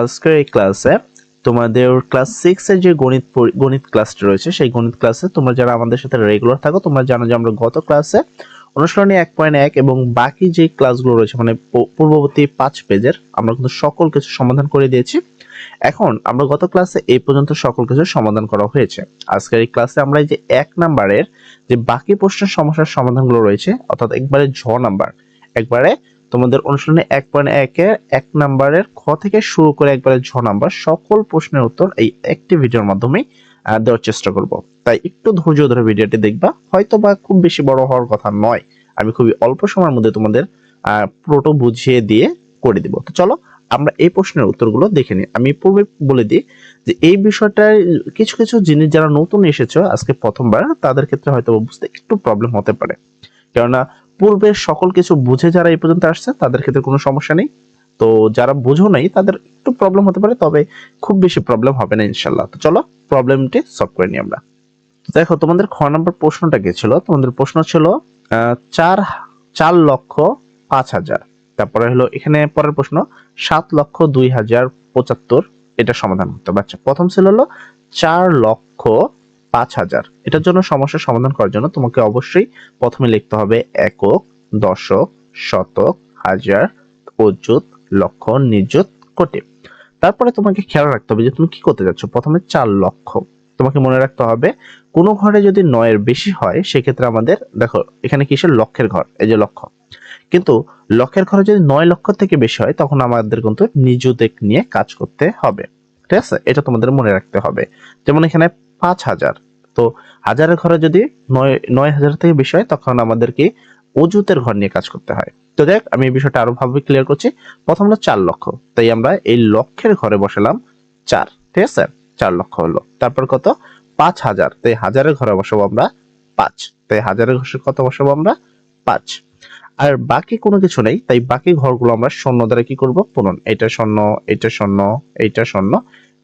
আজকের এই ক্লাসে তোমাদের ক্লাস সিক্স এর যে গণিত গণিত ক্লাসটা রয়েছে, সেই গণিত ক্লাসে তোমরা যারা আমাদের সাথে রেগুলার থাকো, তোমরা জানো যে আমরা গত ক্লাসে অনুসরণী এক পয়েন্ট এক এবং বাকি যে ক্লাসগুলো রয়েছে মানে পূর্ববর্তী পাঁচ পেজের আমরা কিন্তু সকল কিছু সমাধান করে দিয়েছি। এখন আমরা গত ক্লাসে এই পর্যন্ত সকল কিছু সমাধান করা হয়েছে। আজকের এই ক্লাসে আমরা এই যে এক নাম্বারের যে বাকি প্রশ্নের সমস্যার সমাধানগুলো রয়েছে, অর্থাৎ একবারে ঝ নাম্বার একবারে তোমাদের অনুশীলনে এক পয়েন্ট একের এক নাম্বারের খ থেকে শুরু করে একবারে ছ নাম্বার সকল প্রশ্নের উত্তর এই একটি ভিডিওর মাধ্যমে দেওয়ার চেষ্টা করব। তাই একটু ধৈর্য ধরে ভিডিওটি দেখবা। হয়তো বা খুব বেশি বড় হওয়ার কথা নয়। আমি খুবই অল্প সময়ের মধ্যে তোমাদের পুরোটা বুঝিয়ে দিয়ে করে দিব। তো চলো, আমরা এই প্রশ্নের উত্তরগুলো দেখে নিই। আমি পূর্বে বলে দিই যে এই বিষয়টায় কিছু কিছু জিনিস যারা নতুন এসেছ, আজকে প্রথমবার, তাদের ক্ষেত্রে হয়তো বুঝতে একটু প্রবলেম হতে পারে। কেননা পূর্বের সকল কিছু বুঝে যারা এই পর্যন্ত আসছে, তাদের ক্ষেত্রে কোনো সমস্যা নেই। তো যারা বুঝো নাই, তাদের একটু প্রবলেম হতে পারে, তবে খুব বেশি প্রবলেম হবে না ইনশাল্লাহ তো চলো প্রবলেমটি সলভ করে নিই আমরা। দেখো, তোমাদের খ নম্বর প্রশ্নটা কি ছিল তোমাদের প্রশ্ন ছিল চার চার লক্ষ পাঁচ হাজার। তারপরে হলো এখানে পরের প্রশ্ন, সাত লক্ষ দুই হাজার পঁচাত্তর। এটা সমাধান করতে হবে। আচ্ছা প্রথম ছিল হলো, চার লক্ষ পাঁচ হাজার। এটার জন্য সমস্যার সমাধান করার জন্য তোমাকে অবশ্যই প্রথমে লিখতে হবে একক, দশক, শতক, হাজার, অযুত, লক্ষ, নিযুত, কোটি। তারপরে তোমাকে খেয়াল রাখতে হবে যে তুমি কি করতে যাচ্ছ? প্রথমে চার লক্ষ। তোমাকে মনে রাখতে হবে কোনো ঘরে যদি নয়ের বেশি হয়, সেক্ষেত্রে আমাদের, দেখো, এখানে কিসের লক্ষের ঘর, এই যে লক্ষ। কিন্তু লক্ষের ঘরে যদি নয় লক্ষ থেকে বেশি হয়, তখন আমাদের কিন্তু নিযুতেক নিয়ে কাজ করতে হবে। ঠিক আছে? এটা তোমাদের মনে রাখতে হবে। যেমন এখানে পাঁচ হাজার। তো হাজারের ঘরে যদি নয় নয় হাজার থেকে বেশি হয়, তখন আমাদেরকে অজুতের ঘর নিয়ে কাজ করতে হয়। তো দেখ, আমি এই বিষয়টা আরও ভাবে ক্লিয়ার করছি। প্রথম হলো চার লক্ষ। তাই আমরা এই লক্ষের ঘরে বসালাম চার। ঠিক আছে? চার লক্ষ হলো। তারপর কত? পাঁচ হাজার। তাই হাজারের ঘরে বসাবো আমরা পাঁচ। তাই হাজারের ঘরে কত বসাবো আমরা পাঁচ। আর বাকি কোনো কিছু নেই। তাই বাকি ঘরগুলো আমরা শূন্য দ্বারা কি করব? পূরণ। এটা শূন্য এটা শূন্য এইটা শূন্য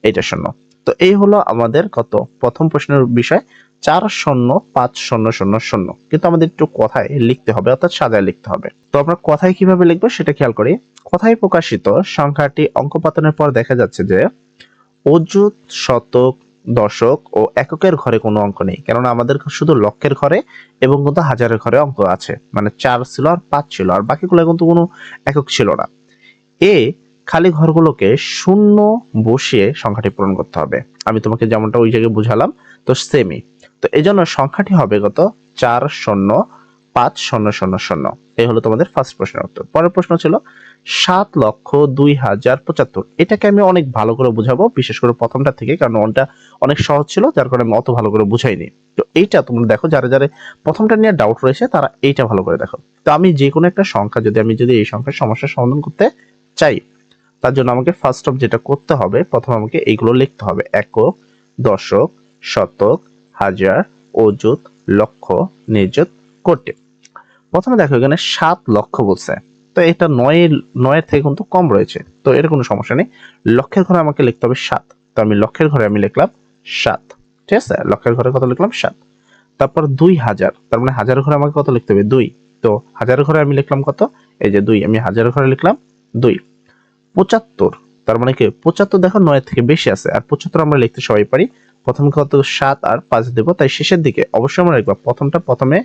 এইটা শূন্য তো এই হলো আমাদের কত? প্রথম প্রশ্নের বিষয়, চার শূন্য, পাঁচ শূন্য শূন্য শূন্য। কিন্তু আমাদের একটু কথায় লিখতে হবে, অর্থাৎ সাজায় লিখতে হবে। তো আমরা কথায় কীভাবে লিখব সেটা খেয়াল করি। কথায় প্রকাশিত সংখ্যাটি অঙ্কপাতনের পর দেখা যাচ্ছে যে, অযুত, শতক, দশক ও এককের ঘরে কোনো অঙ্ক নেই। কেননা আমাদের শুধু লক্ষের ঘরে এবং কিন্তু হাজারের ঘরে অঙ্ক আছে। মানে চার ছিল আর পাঁচ ছিল, আর বাকিগুলো কিন্তু কোনো একক ছিল না। এ খালি ঘরগুলোকে শূন্য বসিয়ে সংখ্যাটি পূরণ করতে হবে। আমি তোমাকে যেমনটা ওই জায়গায় বুঝালাম, তো সেমই তো এই জন্য সংখ্যাটি হবে কত? চার শূন্য, পাঁচ শূন্য শূন্য শূন্য। এই হলো তোমাদের ফার্স্ট প্রশ্নের উত্তর। পরের প্রশ্ন ছিল, সাত লক্ষ দুই হাজার পঁচাত্তর। এটাকে আমি অনেক ভালো করে বুঝাবো, বিশেষ করে প্রথমটা থেকে, কারণ ওটা অনেক সহজ ছিল, যার কারণে আমি অত ভালো করে বুঝাইনি। তো এইটা তোমরা দেখো, যারা যারা প্রথমটা নিয়ে ডাউট রয়েছে, তারা এইটা ভালো করে দেখো। তো আমি যে কোনো একটা সংখ্যা, যদি আমি যদি এই সংখ্যার সমস্যার সমাধান করতে চাই তার জন্য আমাকে ফার্স্ট অফ যেটা করতে হবে, প্রথমে আমাকে এইগুলো লিখতে হবে। একক, দশক, শতক, হাজার, অযুত লক্ষ নিযুত কোটি। প্রথমে দেখো এখানে সাত লক্ষ বলছে। তো এটা নয়, নয়ের থেকে কিন্তু কম রয়েছে। তো এর কোনো সমস্যা নেই। লক্ষের ঘরে আমাকে লিখতে হবে সাত। তো আমি লক্ষের ঘরে আমি লিখলাম সাত। ঠিক আছে? লক্ষের ঘরে কত লিখলাম? সাত। তারপর দুই হাজার। তার মানে হাজার ঘরে আমাকে কত লিখতে হবে? দুই। তো হাজার ঘরে আমি লিখলাম কত? এই যে দুই। আমি হাজার ঘরে লিখলাম দুই। পঁচাত্তর। তার মানে কি? পঁচাত্তর দেখো নয়ের থেকে বেশি আছে, আর পঁচাত্তর আমরা লিখতে সবাই পারি। প্রথমে কত? সাত আর পাঁচ দেবো, তাই শেষের দিকে অবশ্যই আমরা লিখব। প্রথমটা প্রথমে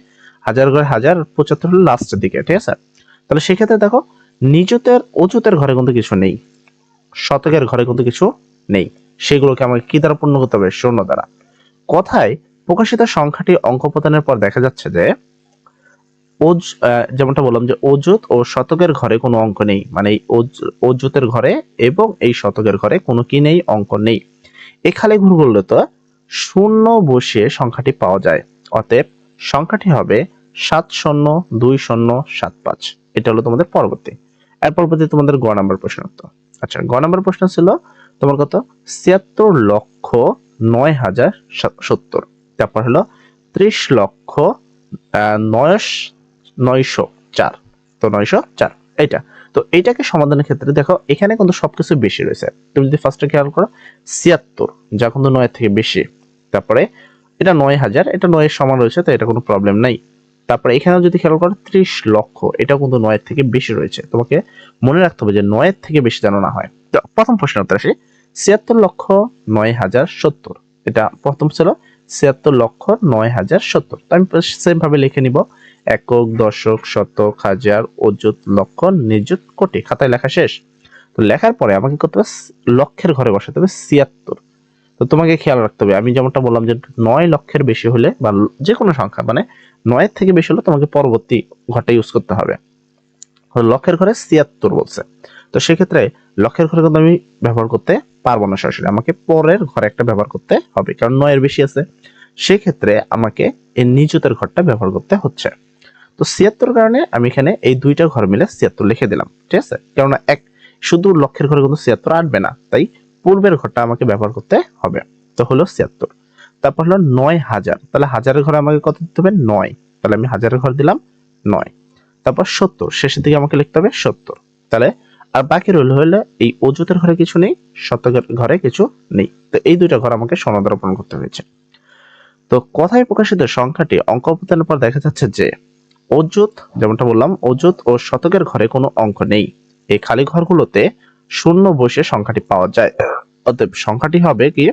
হাজার ঘরে হাজার, পঁচাত্তর হলো লাস্টের দিকে, ঠিক আছে? তাহলে সেক্ষেত্রে দেখো নিজতের অজুতের ঘরে কিন্তু কিছু নেই, শতকের ঘরে কিন্তু কিছু নেই। সেগুলোকে আমাকে কি দ্বারা পূর্ণ করতে হবে? শূন্য দ্বারা। কথায় প্রকাশিত সংখ্যাটি অঙ্ক প্রদানের পর দেখা যাচ্ছে যে যেমনটা বললাম যে অজুত ও শতকের ঘরে কোনো অঙ্ক নেই। মানে এই অজুতের ঘরে এবং এই শতকের ঘরে কোনো কি নেই অঙ্ক নেই। এখানে খালি ঘরগুলো তো শূন্য বসিয়ে সংখ্যাটি পাওয়া যায় অতএব সংখ্যাটি হবে সাত শূন্য দুই শূন্য সাত পাঁচ। এটা হলো তোমাদের পরবর্তী। এর পরবর্তী তোমাদের গ নাম্বার প্রশ্ন উত্তর। আচ্ছা গ নাম্বার প্রশ্ন ছিল তোমার কত? ছিয়াত্তর লক্ষ নয় হাজার সত্তর। তারপর হলো ত্রিশ লক্ষ আহ, নয়শ চার। তো নয়শো চার, এইটা। তো এইটাকে সমাধানের ক্ষেত্রে দেখো, এখানে কিন্তু সবকিছু বেশি রয়েছে। তুমি যদি ফার্স্টে খেয়াল করো, ছিয়াত্তর, যা কিন্তু নয়ের থেকে বেশি। তারপরে এটা নয় হাজার, এটা নয়ের সমান রয়েছে তো এটা কোনো প্রবলেম নাই। তারপরে যদি খেয়াল করো, ত্রিশ লক্ষ, এটাও কিন্তু নয়ের থেকে বেশি রয়েছে। তোমাকে মনে রাখতে হবে যে নয়ের থেকে বেশি যেন না হয়। তো প্রথম প্রশ্ন উত্তর আসি, ছিয়াত্তর লক্ষ নয় হাজার সত্তর। এটা প্রথম ছিল, ছিয়াত্তর লক্ষ নয় হাজার সত্তর। তো আমি লিখে নিব একক, দশক, শতক, হাজার, অযুত লক্ষ নিযুত, কোটি। খাতায় লেখা শেষ। তো লেখার পরে আমাকে করতে হবে লক্ষের ঘরে বসাতে হবে ছিয়াত্তর। তো তোমাকে খেয়াল রাখতে হবে। আমি যেমনটা বললাম যে নয় লক্ষের বেশি হলে বা যে কোনো সংখ্যা মানে নয়ের থেকে বেশি হলে তোমাকে পরবর্তী ঘরটা ইউজ করতে হবে। লক্ষের ঘরে ছিয়াত্তর বলছে। তো সেক্ষেত্রে লক্ষের ঘরে কিন্তু আমি ব্যবহার করতে পারব না সরাসরি। আমাকে পরের ঘরে একটা ব্যবহার করতে হবে, কারণ নয়ের বেশি আছে। সেক্ষেত্রে আমাকে এই নিযুতের ঘরটা ব্যবহার করতে হচ্ছে। তো ছিয়াত্তর কারণে আমি এখানে এই দুইটা ঘর মিলে ছিয়াত্তর লিখে দিলাম, ঠিক আছে? কেননা এক, শুধু লক্ষের ঘরে কিন্তু ছিয়াত্তর আসবে না, তাই পূর্বের ঘরটা আমাকে ব্যবহার করতে হবে। তো হলো ছিয়াত্তর। তারপর হলো নয় হাজার। তাহলে হাজারের ঘরে আমাকে কত দিতে হবে? নয়। তাহলে আমি হাজারের ঘর দিলাম নয়। তারপর সত্তর। শেষের দিকে আমাকে লিখতে হবে সত্তর। তাহলে আর বাকি রইল হলে এই অজুতের ঘরে কিছু নেই শতকের ঘরে কিছু নেই। তো এই দুইটা ঘর আমাকে সমাধারোপণ করতে হয়েছে। তো কথায় প্রকাশিত সংখ্যাটি অঙ্ক উপাদানের পর দেখা যাচ্ছে যে অজুত যেমনটা বললাম অজুত ও শতকের ঘরে কোনো অঙ্ক নেই। এই খালি ঘরগুলোতে শূন্য বসে সংখ্যাটি পাওয়া যায়। অতএব সংখ্যাটি হবে কি?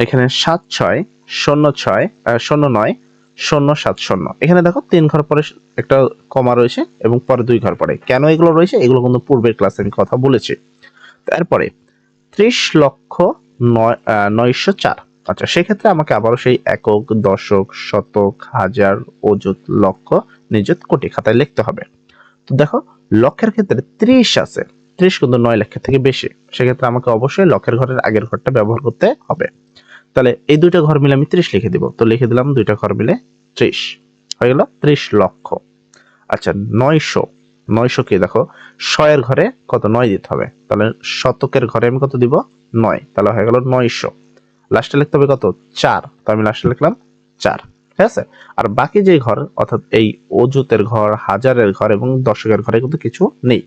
এখানে সাত ছয়, শূন্য ছয় শূন্য নয়, শূন্য সাত শূন্য। এখানে দেখো তিন ঘর পরে একটা কমা রয়েছে এবং পরে দুই ঘর পরে। কেন এগুলো রয়েছে? এগুলো কিন্তু পূর্বের ক্লাসে আমি কথা বলেছি। তারপরে ত্রিশ লক্ষ নয় নয়শো চার। আচ্ছা সেক্ষেত্রে আমাকে আবারও সেই একক, দশক, শতক, হাজার, অযুত, লক্ষ, নিযুত, কোটি খাতায় লিখতে হবে। তো দেখো, লক্ষের ক্ষেত্রে ত্রিশ আছে। ত্রিশ কিন্তু নয় লক্ষের থেকে বেশি। সেক্ষেত্রে আমাকে অবশ্যই লক্ষের ঘরের আগের ঘরটা ব্যবহার করতে হবে। তাহলে এই দুইটা ঘর মিলে আমি ত্রিশ লিখে দিব। তো লিখে দিলাম দুইটা ঘর মিলে ত্রিশ। হয়ে গেল ত্রিশ লক্ষ। আচ্ছা নয়শো। নয়শো কি? দেখো, শয়ের ঘরে কত? নয় দিতে হবে। তাহলে শতকের ঘরে আমি কত দিব? নয়। তাহলে হয়ে গেল নয়শো। লাস্টে লিখতে হবে কত? চার। তো আমি লাস্টে লিখলাম চার। ঠিক আছে? আর বাকি যে ঘর, অর্থাৎ এই অজুতের ঘর, হাজারের ঘর এবং দশকের ঘরে কিন্তু কিছু নেই।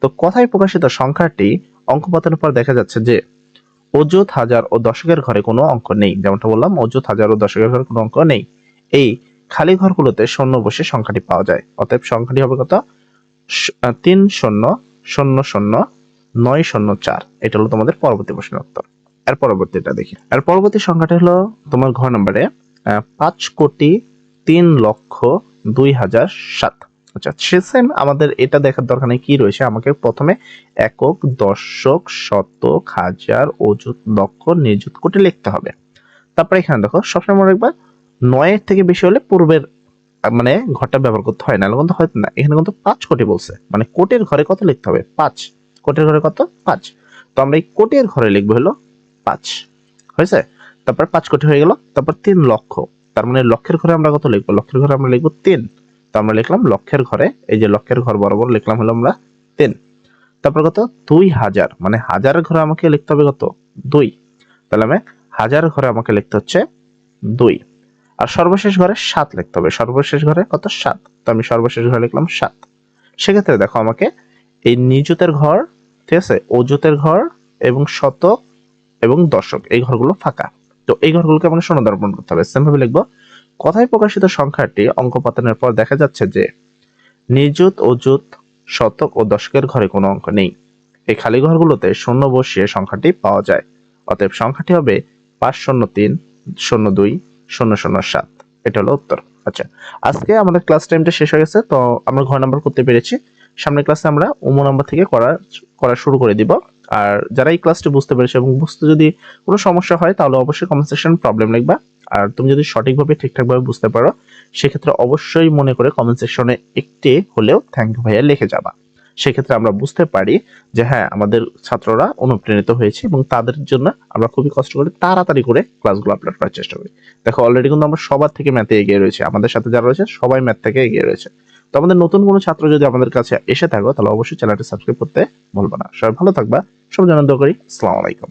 তো কথায় প্রকাশিত সংখ্যাটি অঙ্ক পাতানোর পর দেখা যাচ্ছে যে অযুত, হাজার ও দশকের ঘরে কোনো অঙ্ক নেই। যেমনটা বললাম, অযুত, হাজার ও দশকের ঘরে কোনো অঙ্ক নেই। এই খালি ঘরগুলোতে শূন্য বসে সংখ্যাটি পাওয়া যায়। অতএব সংখ্যাটি হবে কত? তিন শূন্য শূন্য শূন্য, নয় শূন্য চার। এটা হলো তোমাদের পরবর্তী প্রশ্নের উত্তর। এর পরবর্তীটা দেখি। আর পরবর্তী সংখ্যাটা হলো তোমার ঘর নম্বরে পাঁচ কোটি তিন লক্ষ দুই হাজার সাত। আচ্ছা সে সেম আমাদের এটা দেখার দরকার নেই কি রয়েছে। আমাকে প্রথমে একক দশক শতক, হাজার, অযুত, লক্ষ, নিযুত কোটি লিখতে হবে। তারপরে এখানে দেখো সবসময় মনে রাখবা, নয়ের থেকে বেশি হলে পূর্বের মানে ঘরটা ব্যবহার করতে হয় না কিন্তু হয়তো না। এখানে কিন্তু পাঁচ কোটি বলছে। মানে কোটের ঘরে কত লিখতে হবে? পাঁচ। কোটের ঘরে কত? পাঁচ। তো আমরা এই কোটের ঘরে লিখব হলো পাঁচ। হয়েছে? তারপর পাঁচ কোটি হয়ে গেল, তারপর তিন লক্ষ। তার মানে লক্ষের ঘরে আমরা কত লিখব? লক্ষের ঘরে আমরা লিখব তিন। তো আমরা লিখলাম লক্ষের ঘরে, এই যে লক্ষের ঘর বরাবর লিখলাম হলো আমরা তিন। তারপর কত? দুই হাজার। মানে হাজারের ঘরে আমাকে লিখতে হবে কত? দুই। তাহলে আমি হাজারের ঘরে আমাকে লিখতে হচ্ছে দুই। আর সর্বশেষ ঘরে সাত লিখতে হবে। সর্বশেষ ঘরে কত? সাত। তো আমি সর্বশেষ ঘরে লিখলাম সাত। সেক্ষেত্রে দেখো আমাকে এই নিযুতের ঘর, ঠিক আছে? অজুতের ঘর এবং শতক এবং দর্শক, এই ঘরগুলো ফাঁকা। তো এই ঘরগুলোকে আমাকে শূন্য দর্পণ করতে হবে। সেম ভাবে লিখব, কথায় প্রকাশিত সংখ্যাটি অঙ্ক পাতানোর পর দেখা যাচ্ছে যে নিযুত, অযুত, শতক ও দশকের ঘরে কোনো অঙ্ক নেই। এই খালি ঘরগুলোতে শূন্য বসিয়ে সংখ্যাটি পাওয়া যায়। অতএব সংখ্যাটি হবে পাঁচ শূন্য তিন, শূন্য দুই, শূন্য শূন্য সাত। এটা হলো উত্তর। আচ্ছা আজকে আমাদের ক্লাস টাইমটা শেষ হয়ে গেছে, তো আমরা ঘর নাম্বার করতে পেরেছি। সামনের ক্লাসে আমরা উমো নাম্বার থেকে করা করা শুরু করে দিব। আর যারা এই ক্লাসটি বুঝতে পেরেছে এবং বুঝতে যদি কোনো সমস্যা হয়, তাহলে অবশ্যই কমেন্ট সেকশন প্রবলেম লিখবা। আর তুমি যদি সঠিকভাবে, ঠিকঠাকভাবে বুঝতে পারো, সেক্ষেত্রে অবশ্যই মনে করে কমেন্ট সেকশনে একটি হলেও থ্যাংক ইউ ভাইয়া লিখে যাবা। সেক্ষেত্রে আমরা বুঝতে পারি যে হ্যাঁ আমাদের ছাত্ররা অনুপ্রাণিত হয়েছে এবং তাদের জন্য আমরা খুবই কষ্ট করে তাড়াতাড়ি করে ক্লাসগুলো আপলোড করার চেষ্টা করি। দেখো অলরেডি কিন্তু আমরা সবার থেকে ম্যাথে এগিয়ে রয়েছে। আমাদের সাথে যারা রয়েছে, সবাই ম্যাথ থেকে এগিয়ে রয়েছে। তো আমাদের নতুন কোনো ছাত্র যদি আমাদের কাছে এসে থাকো, তাহলে অবশ্যই চ্যানেলটি সাবস্ক্রাইব করতে ভুলবে না। সবাই ভালো থাকবা সব জানান করি। আসসালামু আলাইকুম।